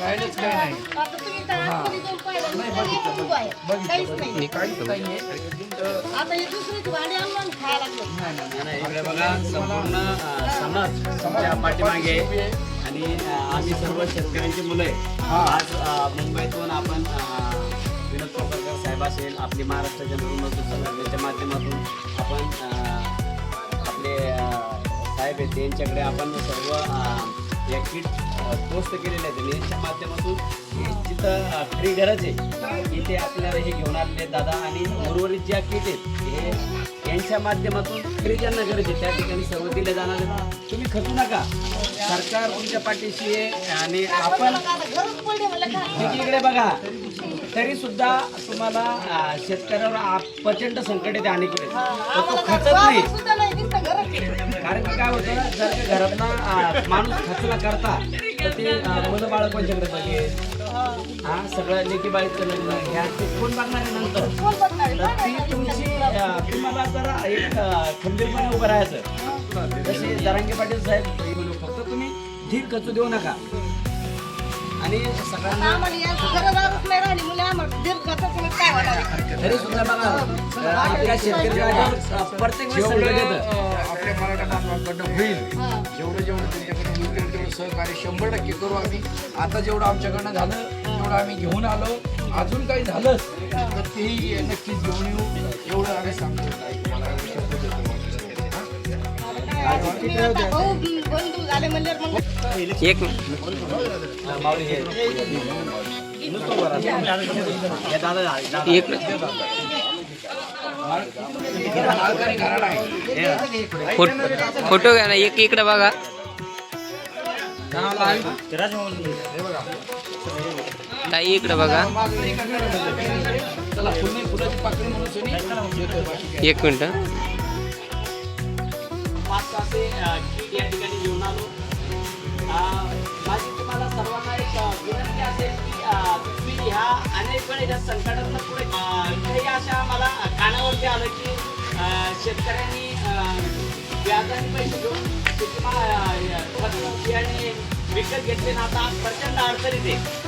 राहिलंच काय नाही आता तुम्ही तर आतमध्ये जाऊन पाहिलं, नुसतं एकच उभं आहे. काहीच नाही. काहीच नाहीये तर आता हे दुसरीची भांडी आणलं आणि खायला लागलं. नाही, नाही, नाही. इकडे बघा संपूर्ण अ, समाज तुमच्या पाठीमागे आहे. आणि अ, आम्ही सर्व शेतकऱ्यांची मुलं आहे आज अ, मुंबईतून आपण अ, विनोद कोपरकर साहेब असेल आपली महाराष्ट्र जनरल मजदूर संघटनेच्या माध्यमातून आपण अ, आपले अ, साहेब आहेत त्यांच्याकडे आपण सर्व अ, या किट पोस्ट केलेले आहेत. आणि यांच्या माध्यमातून जिथं खरी गरज आहे इथे आपल्याला हे घेऊन आलेले दादा. आणि उर्वरित ज्या किट आहेत हे यांच्या माध्यमातून खरी ज्यांना गरज आहे. त्या ठिकाणी सर्व दिले जाणार तुम्ही खचू नका. सरकार तुमच्या पाठीशी आहे आणि आपण इकडे बघा. तरी सुद्धा तुम्हाला शेतकऱ्यावर प्रचंड संकट येते तो आम्हाला खचत नाही. कारण की काय होतं जर का घरातला माणूस खचला करता तर ते मुलं बाळ कोणच्याकडे बघेल हा सगळं लेखी बाळीचं लग्न ह्या ते कोण बघणार आहे नंतर? तर ती तुमची तुम्हाला जरा एक खंबीरपणे उभं राहायचं जसे जरांगे पाटील साहेब फक्त तुम्ही धीर खचू देऊ नका. आणि सगळ्यांना आम्हाला याची गरजच नाही राहिली मुलं आम्हाला दीर्घाचं तुम्ही काय होणार? तरी सुद्धा बघा आ, इतक्या शेतकरी आ, प्रत्येक वेळेस येतं अं, आपल्या मराठा बांधवांकडनं होईल. जेवढं जेवढं त्यांच्याकडे होईल तेवढं तेवढं सहकार्य शंभर टक्के करू आम्ही. आता जेवढं आमच्याकडनं झालं तेवढं आम्ही घेऊन आलो. अजून काही झालं तर तेही नक्कीच घेऊन येऊ. एवढं आम्ही सांगतो. तुम्हाला शब्द देतो तुम्ही आता भाऊ बंधू झाले म्हणल्यावर मग एक आ, एक फोटो घ्या ना एक इकडे बघा. ताई इकडे बघा. एक मिनिट. ह्या अनेक वेळेस या संकटातनं पुढे काही अशा मला कानावरती आलं की शेतकऱ्यांनी व्याजाने पैसे घेऊन शेतीमा बियाणे विकत घेतले ना आता प्रचंड अडचणीत आहे.